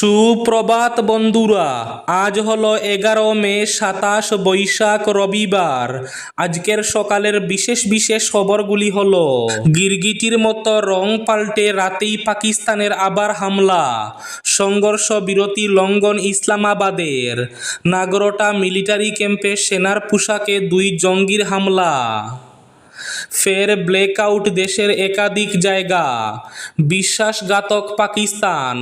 সুপ্রভাত বন্ধুরা, আজ হলো এগারো মে সাতাশ বৈশাখ রবিবার। আজকের সকালের বিশেষ বিশেষ খবরগুলি হলো, গিরগিটির মতো রং পাল্টে রাতেই পাকিস্তানের আবার হামলা, সংঘর্ষ বিরতি লঙ্ঘন ইসলামাবাদের, নাগরোটা মিলিটারি ক্যাম্পে সেনার পোশাকে দুই জঙ্গির হামলা। ফের ব্ল্যাকআউট দেশের একাধিক জায়গা, বিশ্বাসঘাতক পাকিস্তান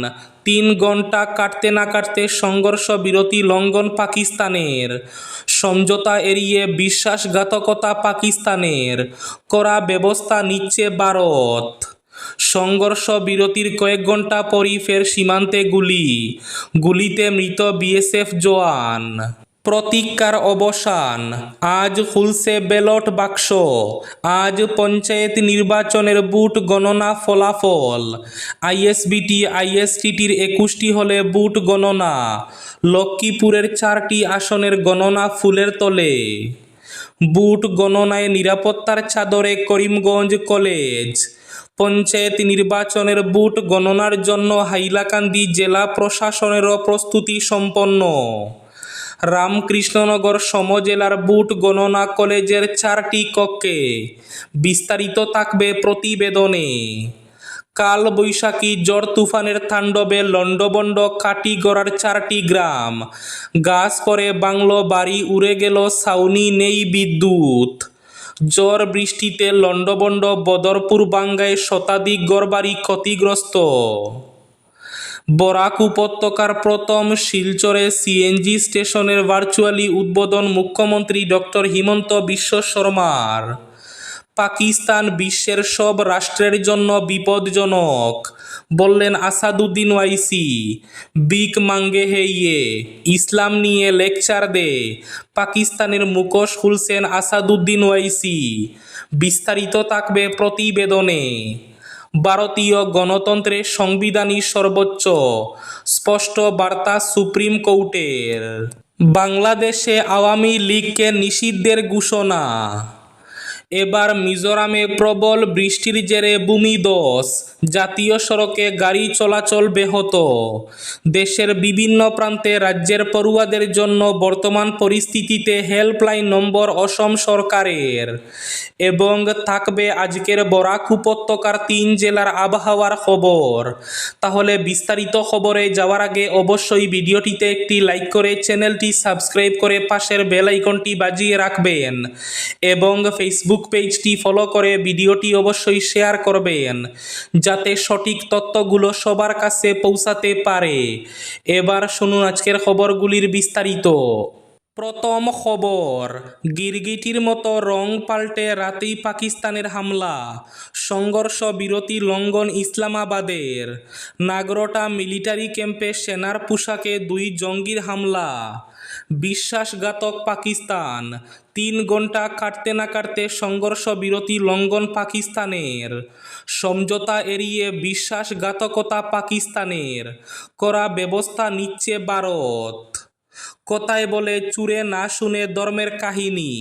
তিন ঘণ্টা কাটতে না কাটতে সংঘর্ষ বিরতি লঙ্ঘন পাকিস্তানের। সমঝোতা এড়িয়ে বিশ্বাসঘাতকতা পাকিস্তানের। করা ব্যবস্থা নিচ্ছে ভারত। সংঘর্ষ বিরতির কয়েক ঘণ্টা পরই ফের সীমান্তে গুলি। গুলিতে মৃত বিএসএফ জওয়ান। প্রতীক্ষার অবসান। আজ খুলছে ব্যালট বাক্স। আজ পঞ্চায়েত নির্বাচনের বুট গণনা ফলাফল। আইএসবিটি, আইএসটিটির একুশটি হলে বুট গণনা। লক্ষ্মীপুরের চারটি আসনের গণনা ফুলের তলে। বুট গণনায় নিরাপত্তার চাদরে করিমগঞ্জ কলেজ। পঞ্চায়েত নির্বাচনের বুট গণনার জন্য হাইলাকান্দি জেলা প্রশাসনেরও প্রস্তুতি সম্পন্ন। রামকৃষ্ণনগর সমজেলার বুট গণনা কলেজের চারটি কক্ষে বিস্তারিত থাকবে প্রতিবেদনে। কাল বৈশাখী ঝড় তুফানের তাণ্ডবে লণ্ডবণ্ড কাটিগড়ার চারটি গ্রাম। গাছ পরে বাংলো বাড়ি উড়ে গেল সাউনি নেই বিদ্যুৎ। জ্বর বৃষ্টিতে লণ্ডবণ্ড বদরপুর বাঙ্গায় শতাধিক গড়বাড়ি ক্ষতিগ্রস্ত। বরাক উপত্যকার প্রথম শিলচরে সিএনজি স্টেশনের ভার্চুয়ালি উদ্বোধন মুখ্যমন্ত্রী ডক্টর হিমন্ত বিশ্ব শর্মার। পাকিস্তান বিশ্বের সব রাষ্ট্রের জন্য বিপদজনক বললেন আসাদুদ্দিন ওয়াইসি। বিক মাঙ্গে হে ইয়ে ইসলাম নিয়ে লেকচার দে, পাকিস্তানের মুখোশ খুলছেন আসাদুদ্দিন ওয়াইসি। বিস্তারিত থাকবে প্রতিবেদনে। ভারতীয় গণতন্ত্রের সংবিধানই সর্বোচ্চ স্পষ্ট বার্তা সুপ্রিম কোর্টের। বাংলাদেশে আওয়ামী লীগকে নিষিদ্ধের ঘোষণা। এবার মিজোরামে প্রবল বৃষ্টির জেরে ভূমিধস জাতীয় সড়কে গাড়ি চলাচল ব্যাহত। দেশের বিভিন্ন প্রান্তে রাজ্যের পড়ুয়াদের জন্য বর্তমান পরিস্থিতিতে হেল্পলাইন নম্বর অসম সরকারের। এবং থাকবে আজকের বরাক উপত্যকার তিন জেলার আবহাওয়ার খবর। তাহলে বিস্তারিত খবরে যাওয়ার আগে অবশ্যই ভিডিওটিতে একটি লাইক করে চ্যানেলটি সাবস্ক্রাইব করে পাশের বেল আইকনটি বাজিয়ে রাখবেন। এবং ফেসবুক পেজটি ফলো করে ভিডিওটি অবশ্যই শেয়ার করবেন, যাতে সঠিক তথ্যগুলো সবার কাছে পৌঁছাতে পারে। এবার শুনুন আজকের খবরগুলির বিস্তারিত। প্রথম খবর, গিরগিটির মতো রং পাল্টে রাতেই পাকিস্তানের হামলা, সংঘর্ষ বিরতি লঙ্ঘন ইসলামাবাদের, নাগরোটা মিলিটারি ক্যাম্পে সেনার পোশাকে দুই জঙ্গির হামলা, বিশ্বাসঘাতক পাকিস্তান, তিন ঘণ্টা কাটতে না কাটতে সংঘর্ষ বিরতি লঙ্ঘন পাকিস্তানের, সমঝোতা এড়িয়ে বিশ্বাসঘাতকতা পাকিস্তানের, করা ব্যবস্থা নিচ্ছে ভারত। কথায় বলে, চুরে না শুনে ধর্মের কাহিনী।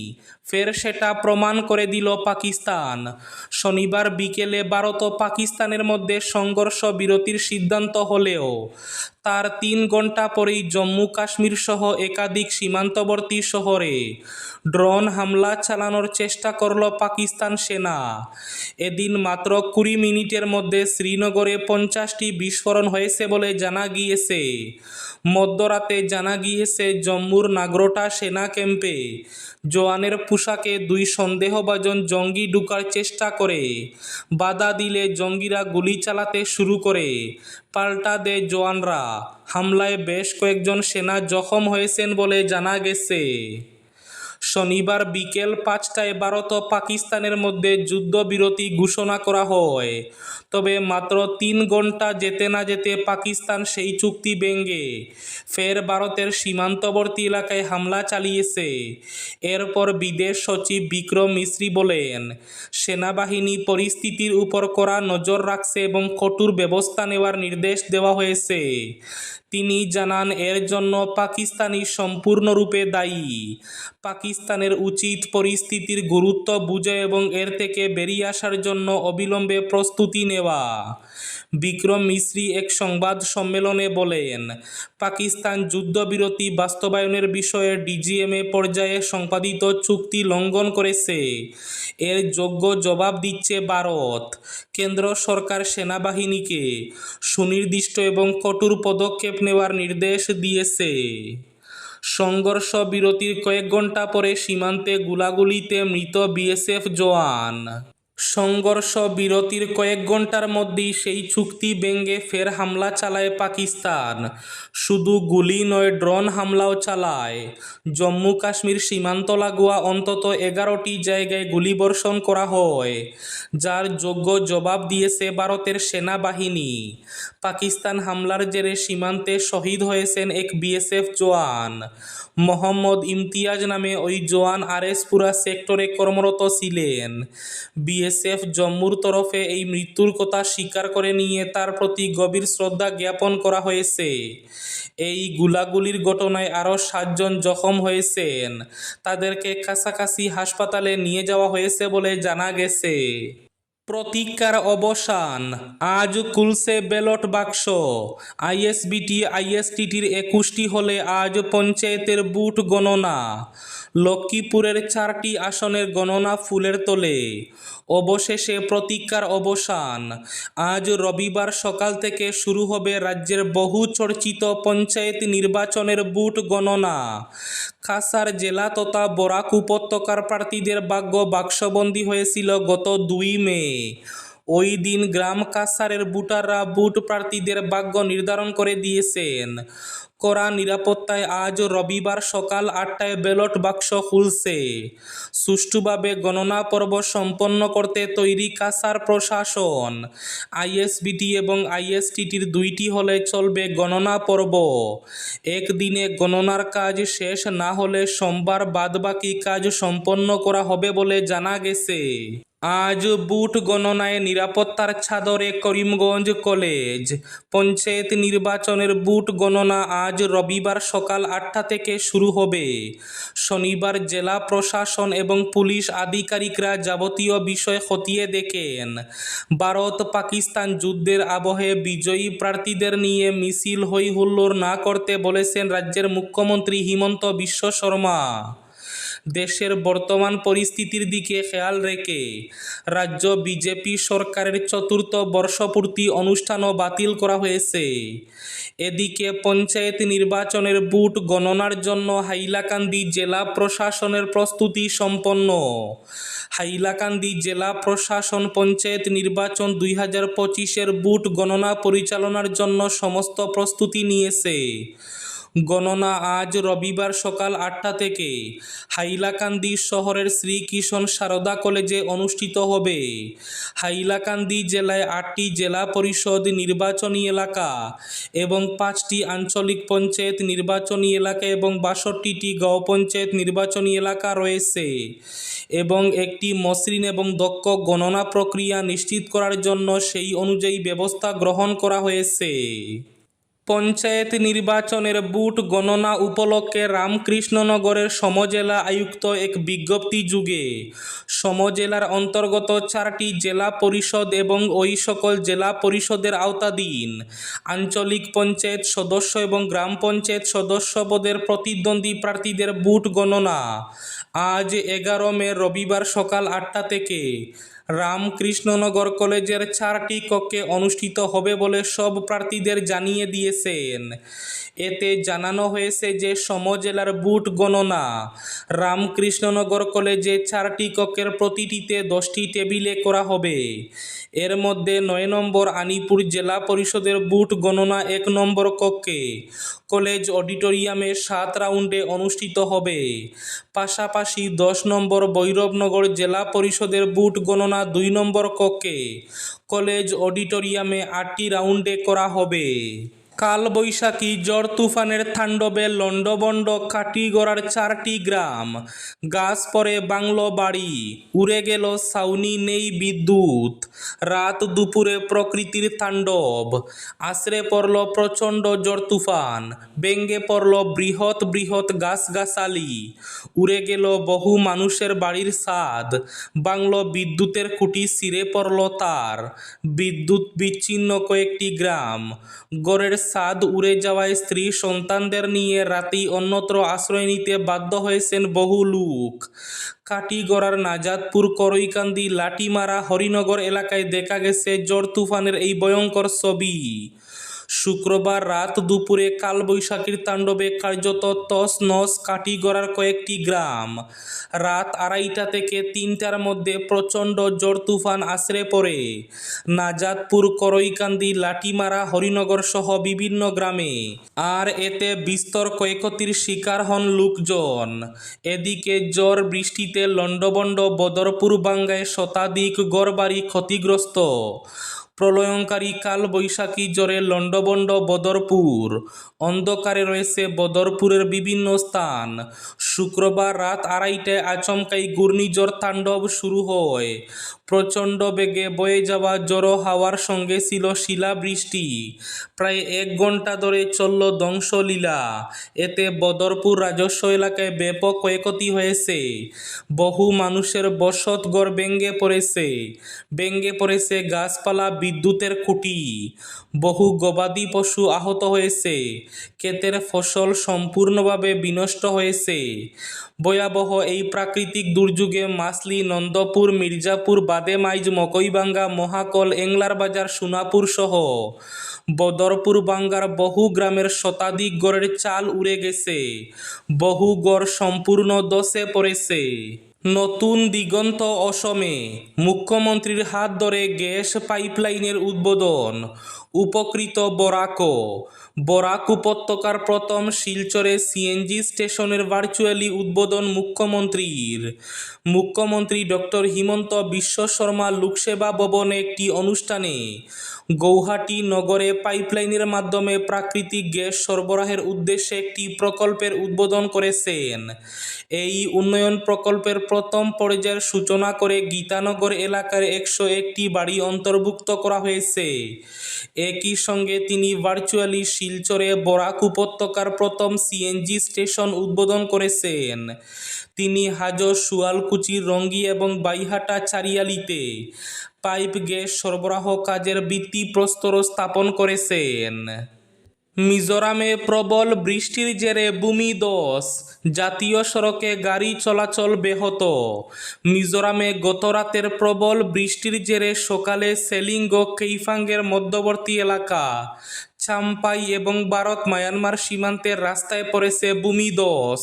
ফের সেটা প্রমাণ করে দিল পাকিস্তান। শনিবার বিকেলে ভারত ও পাকিস্তানের মধ্যে সংঘর্ষ বিরতির সিদ্ধান্ত হলেও, তার তিন ঘণ্টা পরেই জম্মু কাশ্মীর সহ একাধিক সীমান্তবর্তী শহরে ড্রোন হামলা চালানোর চেষ্টা করল পাকিস্তান সেনা। এদিন মাত্র কুড়ি মিনিটের মধ্যে শ্রীনগরে পঞ্চাশটি বিস্ফোরণ হয়েছে বলে জানা গিয়েছে। মধ্যরাতে জানা গিয়েছে, জম্মুর নাগরোটা সেনা ক্যাম্পে জোয়ানের পোশাকে দুই সন্দেহভাজন জঙ্গি ঢুকার চেষ্টা করে। বাধা দিলে জঙ্গিরা গুলি চালাতে শুরু করে। পাল্টা দেয় জওয়ানরা। হামলায় বেশ কয়েকজন সেনা জখম হয়েছেন বলে জানা গেছে। শনিবার বিকেল পাঁচটায় ভারত ও পাকিস্তানের মধ্যে যুদ্ধবিরতি ঘোষণা করা হয়। তবে মাত্র তিন ঘণ্টা যেতে না যেতে পাকিস্তান সেই চুক্তি ভেঙে ফের ভারতের সীমান্তবর্তী এলাকায় হামলা চালিয়েছে। এরপর বিদেশ সচিব বিক্রম মিশ্রি বলেন, সেনাবাহিনী পরিস্থিতির উপর করা নজর রাখছে এবং কঠোর ব্যবস্থা নেওয়ার নির্দেশ দেওয়া হয়েছে। তিনি জানান, এর জন্য পাকিস্তানি সম্পূর্ণরূপে দায়ী। পাকিস্তানের উচিত পরিস্থিতির গুরুত্ব বুঝে এবং এর থেকে বেরিয়ে আসার জন্য অবিলম্বে প্রস্তুতি নেওয়া। বিক্রম মিশ্রি এক সংবাদ সম্মেলনে বলেন, পাকিস্তান যুদ্ধবিরতি বাস্তবায়নের বিষয়ে ডিজিএমএ পর্যায়ে সম্পাদিত চুক্তি লঙ্ঘন করেছে। এর যোগ্য জবাব দিচ্ছে ভারত। কেন্দ্র সরকার সেনাবাহিনীকে সুনির্দিষ্ট এবং কঠোর পদক্ষেপ নেওয়ার নির্দেশ দিয়েছে। সংঘর্ষ বিরতির কয়েক ঘণ্টা পরে সীমান্তে গুলাগুলিতে মৃত বিএসএফ জওয়ান সংঘর্ষ বিরতির কয়েক ঘণ্টার মধ্যেই সেই চুক্তি ভেঙে ফের হামলা চালায় পাকিস্তান। শুধু গুলি নয়, ড্রোন হামলাও চালায়। জম্মু কাশ্মীর সীমান্ত লাগোয়া অন্তত এগারোটি জায়গায় গুলিবর্ষণ করা হয়, যার যোগ্য জবাব দিয়েছে ভারতের সেনাবাহিনী। পাকিস্তান হামলার জেরে সীমান্তে শহীদ হয়েছেন এক বিএসএফ জওয়ান। মোহাম্মদ ইমতিয়াজ নামে ওই জওয়ান আরএসপুরা সেক্টরে কর্মরত ছিলেন। বিএসএফ জম্মুর তরফে এই মৃত্যুর কথা স্বীকার করে নিয়ে তার প্রতি গভীর শ্রদ্ধা জ্ঞাপন করা হয়েছে। এই গুলাগুলির ঘটনায় আরও সাতজন জখম হয়েছেন। তাদেরকে কাছাকাছি হাসপাতালে নিয়ে যাওয়া হয়েছে বলে জানা গেছে। প্রতিজ্ঞার অবসান, আজ কুলসে ব্যালট বাক্স। আইএসবিটি, আইএসটিটির একুশটি হলে আজ পঞ্চায়েতের বুট গণনা। লক্ষ্মীপুরের চারটি আসনের গণনা ফুলের তোলে। অবশেষে প্রতিজ্ঞার অবসান। আজ রবিবার সকাল থেকে শুরু হবে রাজ্যের বহু চর্চিত পঞ্চায়েত নির্বাচনের বুট গণনা। কাসার জেলা তথা বরাক উপত্যকার প্রার্থীদের ভাগ্য বাক্সবন্দী হয়েছিল গত দুই মে। ওই দিন গ্রাম কাসারের বুটাররা বুট প্রার্থীদের ভাগ্য নির্ধারণ করে দিয়েছেন। কড়া নিরাপত্তায় আজ রবিবার সকাল আটটায় ব্যালট বাক্স খুলছে। সুষ্ঠুভাবে গণনা পর্ব সম্পন্ন করতে তৈরি কাসার প্রশাসন। আইএসবিটি এবং আইএসটিটির দুইটি হলে চলবে গণনা পর্ব। একদিনে গণনার কাজ শেষ না হলে সোমবার বাদবাকি কাজ সম্পন্ন করা হবে বলে জানা গেছে। আজ বুট গণনায় নিরাপত্তার ছাদরে করিমগঞ্জ কলেজ। পঞ্চায়েত নির্বাচনের বুট গণনা আজ রবিবার সকাল আটটা থেকে শুরু হবে। শনিবার জেলা প্রশাসন এবং পুলিশ আধিকারিকরা যাবতীয় বিষয় খতিয়ে দেখেন। ভারত পাকিস্তান যুদ্ধের আবহে বিজয়ী প্রার্থীদের নিয়ে মিছিল হই হুল্লোড় না করতে বলেছেন রাজ্যের মুখ্যমন্ত্রী হিমন্ত বিশ্ব শর্মা। দেশের বর্তমান পরিস্থিতির দিকে খেয়াল রেখে রাজ্য বিজেপি সরকারের চতুর্থ বর্ষপূর্তি অনুষ্ঠানও বাতিল করা হয়েছে। এদিকে পঞ্চায়েত নির্বাচনের বুট গণনার জন্য হাইলাকান্দি জেলা প্রশাসনের প্রস্তুতি সম্পন্ন। হাইলাকান্দি জেলা প্রশাসন পঞ্চায়েত নির্বাচন দুই হাজার পঁচিশের বুট গণনা পরিচালনার জন্য সমস্ত প্রস্তুতি নিয়েছে। গণনা আজ রবিবার সকাল আটটা থেকে। হাইলাকান্দি শহরের শ্রীকৃষ্ণ সারদা কলেজে অনুষ্ঠিত হবে। হাইলাকান্দি জেলায় আটটি জেলা পরিষদ নির্বাচনী এলাকা এবং পাঁচটি আঞ্চলিক পঞ্চায়েত নির্বাচনী এলাকা এবং বাষট্টিটি গাঁও পঞ্চায়েত নির্বাচনী এলাকা রয়েছে এবং একটি মসৃণ এবং দক্ষ গণনা প্রক্রিয়া নিশ্চিত করার জন্য সেই অনুযায়ী ব্যবস্থা গ্রহণ করা হয়েছে। পঞ্চায়েত নির্বাচনের বুট গণনা উপলক্ষে রামকৃষ্ণনগরের সমজেলা আয়ুক্ত এক বিজ্ঞপ্তি যুগে। সমজেলার অন্তর্গত চারটি জেলা পরিষদ এবং ওই সকল জেলা পরিষদের আওতাধীন। আঞ্চলিক পঞ্চায়েত সদস্য এবং গ্রাম পঞ্চায়েত সদস্য পদের প্রতিদ্বন্দ্বী প্রার্থীদের বুট গণনা। আজ এগারো মে রবিবার সকাল আটটা থেকে রামকৃষ্ণনগর কলেজের চারটি কক্ষে অনুষ্ঠিত হবে বলে সব প্রার্থীদের জানিয়ে দিয়েছেন। এতে জানানো হয়েছে যে সমজেলার বুট গণনা, রামকৃষ্ণনগর কলেজে চারটি কক্ষের প্রতিটিতে দশটি টেবিলে করা হবে। এর মধ্যে নয় নম্বর আনিপুর জেলা পরিষদের বুট গণনা এক নম্বর কক্ষে, কলেজ অডিটোরিয়ামে সাত রাউন্ডে অনুষ্ঠিত হবে। পাশাপাশি দশ নম্বর ভৈরবনগর জেলা পরিষদের বুট গণনা দুই নম্বর কক্ষে কলেজ অডিটোরিয়ামে আটটি রাউন্ডে করা হবে। কালবৈশাখী ঝড় তুফানের তাণ্ডবে লণ্ডভণ্ড কাটিগড়ার চারটি গ্রাম। গাছ পরে বাংলো বাড়ি, উড়ে গেল সাউনি নেই বিদ্যুৎ। রাত দুপুরে প্রকৃতির তাণ্ডব আশ্রে পড়ল প্রচণ্ড ঝড় তুফান, ব্যঙ্গে পড়ল বৃহৎ বৃহৎ গাছগাছালি। উড়ে গেল বহু মানুষের বাড়ির ছাদ বাংলো বিদ্যুতের খুঁটি ছিঁড়ে পড়ল তার। বিদ্যুৎ বিচ্ছিন্ন কয়েকটি গ্রাম, গড়ের ছাদ উড়ে যাওয়ায় স্ত্রী সন্তানদের নিয়ে রাতেই অন্যত্র আশ্রয় নিতে বাধ্য হয়েছেন বহু লোক। কাটিগড়ার নাজাদপুর করইকান্দি লাটিমারা হরিনগর এলাকায় দেখা গেছে, জ্বর তুফানের এই ভয়ঙ্কর ছবি। শুক্রবার রাত দুপুরে কালবৈশাখীর তাণ্ডবে কার্যত তস নস কাটিগড়ার কয়েকটি গ্রাম। রাত আড়াইটা থেকে তিনটার মধ্যে প্রচণ্ড ঝড় তুফান আছড়ে পড়ে। নাজাদপুর করইকান্দি লাটিমারা হরিনগর সহ বিভিন্ন গ্রামে। আর এতে বিস্তর ক্ষয়ক্ষতির শিকার হন লোকজন। এদিকে জ্বর বৃষ্টিতে লণ্ডভণ্ড বদরপুর বাঙ্গায় শতাধিক গড়বাড়ি ক্ষতিগ্রস্ত। প্রলয়ঙ্কারী কাল বৈশাখী জ্বরে লণ্ডভণ্ড বদরপুর। অন্ধকারে রয়েছে বদরপুরের বিভিন্ন স্থান। শুক্রবার রাত আড়াইটায় আচমকাই ঘূর্ণিঝড় তাণ্ডব শুরু হয়। প্রচণ্ড বেগে বয়ে যাওয়া জড়ো হাওয়ার সঙ্গে ছিল শিলাবৃষ্টি। প্রায় এক ঘণ্টা ধরে চলল ধ্বংসলীলা। এতে বদরপুর রাজস্ব এলাকায় ব্যাপক ক্ষয়ক্ষতি হয়েছে। বহু মানুষের বসত ঘর ভেঙে পড়েছে। ভেঙে পড়েছে গাছপালা বিদ্যুতের খুঁটি। বহু গবাদি পশু আহত হয়েছে। ক্ষেতের ফসল সম্পূর্ণভাবে বিনষ্ট হয়েছে। ভয়াবহ এই প্রাকৃতিক দুর্যোগে মাসলি নন্দপুর, মির্জাপুর বাদেমাইজ মকইবাঙ্গা, মহাকল, এংলার বাজার, সোনাপুর সহ বদরপুর বাঙ্গার বহু গ্রামের শতাধিক গড়ের চাল উড়ে গেছে। বহু গড় সম্পূর্ণ দশে পড়েছে। নতুন দিগন্ত অসমে মুখ্যমন্ত্রীর হাত ধরে গ্যাস পাইপলাইনের উদ্বোধন। উপকৃত বরাকো। বরাক উপত্যকার প্রথম শিলচরে সিএনজি স্টেশনের ভার্চুয়ালি উদ্বোধন মুখ্যমন্ত্রীর। মুখ্যমন্ত্রী ডক্টর হিমন্ত বিশ্ব শর্মা লোকসেবা ভবনে একটি অনুষ্ঠানে গৌহাটি নগরে পাইপলাইনের মাধ্যমে প্রাকৃতিক গ্যাস সরবরাহের উদ্দেশ্যে একটি প্রকল্পের উদ্বোধন করেছেন। এই উন্নয়ন প্রকল্পের প্রথম পর্যায়ের সূচনা করে গীতানগর এলাকার একশো একটি বাড়ি অন্তর্ভুক্ত করা হয়েছে। একই সঙ্গে তিনি ভার্চুয়ালি শিলচরে বরাক উপত্যকার প্রথম সিএনজি স্টেশন উদ্বোধন করেছেন। তিনি হাজো সুয়ালকুচি রঙ্গি এবং বাইহাটা চারিয়ালিতে পাইপ গ্যাস সরবরাহ কাজের ভিত্তিপ্রস্তর স্থাপন করেছেন। মিজোরামে প্রবল বৃষ্টির জেরে ভূমিধস জাতীয় সড়কে গাড়ি চলাচল ব্যাহত। মিজোরামে গতরাতের প্রবল বৃষ্টির জেরে সকালে সেলিং ও কেইফাঙ্গের মধ্যবর্তী এলাকা চাম্পাই এবং ভারত মায়ানমার সীমান্তের রাস্তায় পড়েছে ভূমিধস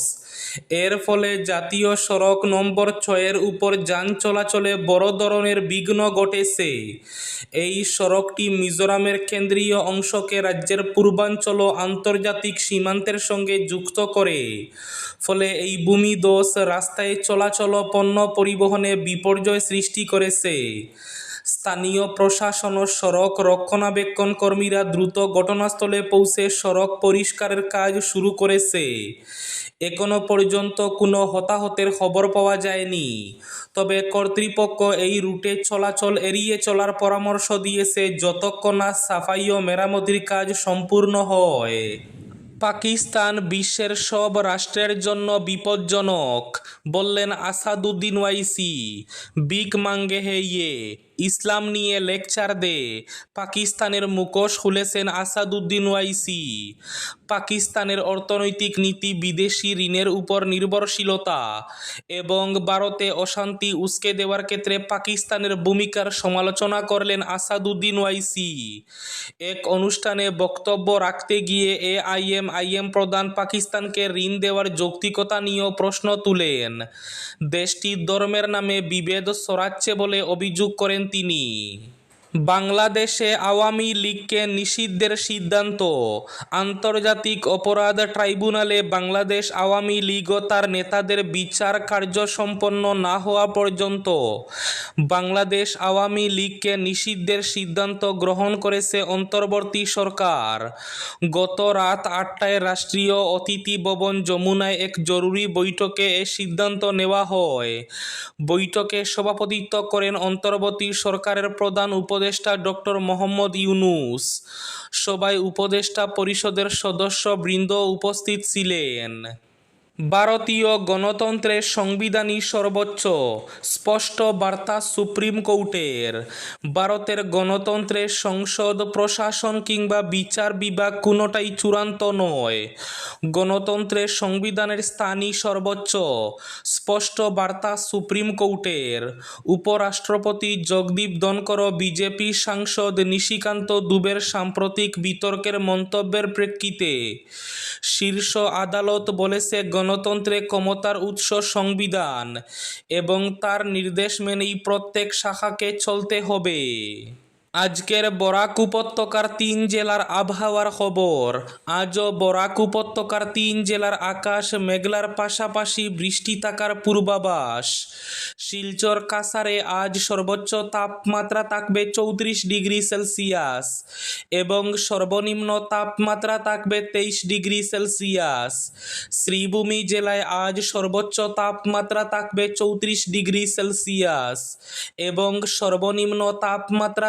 এর ফলে জাতীয় সড়ক নম্বর ছয়ের উপর যান চলাচলে বড় ধরনের বিঘ্ন ঘটেছে। এই সড়কটি মিজোরামের কেন্দ্রীয় অংশকে রাজ্যের পূর্বাঞ্চল ও আন্তর্জাতিক সীমান্তের সঙ্গে যুক্ত করে। ফলে এই ভূমিধস রাস্তায় চলাচল পণ্য পরিবহনে বিপর্যয় সৃষ্টি করেছে। স্থানীয় প্রশাসন ও সড়ক রক্ষণাবেক্ষণ কর্মীরা দ্রুত ঘটনাস্থলে পৌঁছে সড়ক পরিষ্কারের কাজ শুরু করেছে। এখনও পর্যন্ত কোনো হতাহতের খবর পাওয়া যায়নি। তবে কর্তৃপক্ষ এই রুটে চলাচল এড়িয়ে চলার পরামর্শ দিয়েছে যতক্ষণ না সাফাই ও মেরামতির কাজ সম্পূর্ণ হয়। পাকিস্তান বিশ্বের সব রাষ্ট্রের জন্য বিপজ্জনক, বললেন আসাদুদ্দিন ওয়াইসি। বিগ মাঙ্গে হে ইয়ে ইসলাম নিয়ে লেকচার দে। পাকিস্তানের মুখোশ খুলেছেন আসাদুদ্দিন ওয়াইসি। পাকিস্তানের অর্থনৈতিক নীতি বিদেশি ঋণের উপর নির্ভরশীলতা এবং ভারতে অশান্তি উস্কে দেওয়ার ক্ষেত্রে পাকিস্তানের ভূমিকার সমালোচনা করলেন আসাদুদ্দিন ওয়াইসি। এক অনুষ্ঠানে বক্তব্য রাখতে গিয়ে এআইএম আইএম প্রধান পাকিস্তানকে ঋণ দেওয়ার যৌক্তিকতা নিয়েও প্রশ্ন তুলেন। দেশটি ধর্মের নামে বিভেদ সরাচ্ছে বলে অভিযোগ করেন তিনি বাংলাদেশে আওয়ামী লীগকে নিষিদ্ধের সিদ্ধান্ত। আন্তর্জাতিক অপরাধ ট্রাইব্যুনালে বাংলাদেশ আওয়ামী লীগ ও তার নেতাদের বিচার কার্য সম্পন্ন না হওয়া পর্যন্ত বাংলাদেশ আওয়ামী লীগকে নিষিদ্ধের সিদ্ধান্ত গ্রহণ করেছে অন্তর্বর্তী সরকার। গত রাত আটটায় রাষ্ট্রীয় অতিথি ভবন যমুনায় এক জরুরি বৈঠকে এ সিদ্ধান্ত নেওয়া হয়। বৈঠকে সভাপতিত্ব করেন অন্তর্বর্তী সরকারের প্রধান উপদেষ্টা ডক্টর মোহাম্মদ ইউনুস। সবাই উপদেষ্টা পরিষদের সদস্য বৃন্দ উপস্থিত ছিলেন। ভারতীয় গণতন্ত্রের সংবিধানই সর্বোচ্চ, স্পষ্ট বার্তা সুপ্রিম কোর্টের। ভারতের গণতন্ত্রের সংসদ, প্রশাসন কিংবা বিচার বিভাগ কোনোটাই চূড়ান্ত নয়। গণতন্ত্রের সংবিধানের স্থানই সর্বোচ্চ, স্পষ্ট বার্তা সুপ্রিম কোর্টের। উপরাষ্ট্রপতি জগদীপ ধনকর বিজেপি সাংসদ নিশিকান্ত দুবের সাম্প্রতিক বিতর্কের মন্তব্যের প্রেক্ষিতে শীর্ষ আদালত বলেছে গণতন্ত্রে ক্ষমতার উৎস সংবিধান এবং তার নির্দেশ মেনেই প্রত্যেক শাখাকে চলতে হবে। আজকের বরাক উপত্যকার তিন জেলার আবহাওয়ার খবর। আজও বরাক উপত্যকার তিন জেলার আকাশ মেঘলার পাশাপাশি বৃষ্টি থাকার পূর্বাভাস। শিলচর কাসারে আজ সর্বোচ্চ তাপমাত্রা থাকবে চৌত্রিশ ডিগ্রি সেলসিয়াস এবং সর্বনিম্ন তাপমাত্রা থাকবে তেইশ ডিগ্রি সেলসিয়াস। শ্রীভূমি জেলায় আজ সর্বোচ্চ তাপমাত্রা থাকবে চৌত্রিশ ডিগ্রি সেলসিয়াস এবং সর্বনিম্ন তাপমাত্রা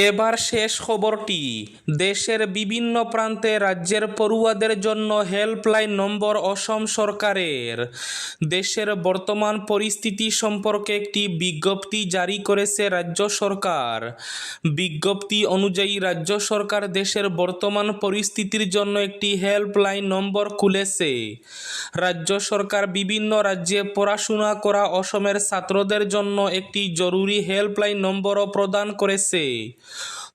এবার শেষ খবরটি, দেশের বিভিন্ন প্রান্তে রাজ্যের পড়ুয়াদের জন্য হেল্পলাইন নম্বর অসম সরকারের। দেশের বর্তমান পরিস্থিতি সম্পর্কে একটি বিজ্ঞপ্তি জারি করেছে রাজ্য সরকার। বিজ্ঞপ্তি অনুযায়ী রাজ্য সরকার দেশের বর্তমান পরিস্থিতির জন্য একটি হেল্পলাইন নম্বর খুলেছে। রাজ্য সরকার বিভিন্ন রাজ্যে পড়াশোনা করা অসমের ছাত্রদের জন্য একটি জরুরি হেল্পলাইন নম্বরও প্রদান করেছে।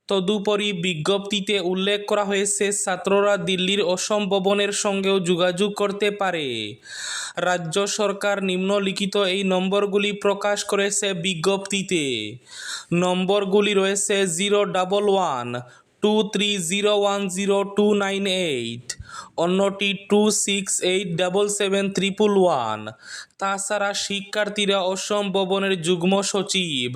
তদুপরি বিজ্ঞপ্তিতে উল্লেখ করা হয়েছে, ছাত্ররা দিল্লির অসম ভবনের সঙ্গেও যোগাযোগ করতে পারে। রাজ্য সরকার নিম্নলিখিত এই নম্বরগুলি প্রকাশ করেছে বিজ্ঞপ্তিতে। নম্বরগুলি রয়েছে zero double one two three zero one zero two nine eight অন্যটি two six eight double seven triple one তাছাড়া শিক্ষার্থীরা অসম ভবনের যুগ্ম সচিব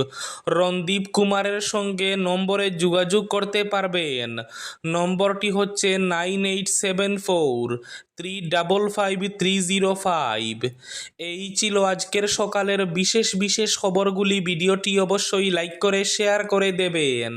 রণদীপ কুমারের সঙ্গে নম্বরে যোগাযোগ করতে পারবেন। নম্বরটি হচ্ছে nine eight seven four three double five three zero five এই ছিল আজকের সকালের বিশেষ বিশেষ খবরগুলি। ভিডিওটি অবশ্যই লাইক করে শেয়ার করে দেবেন।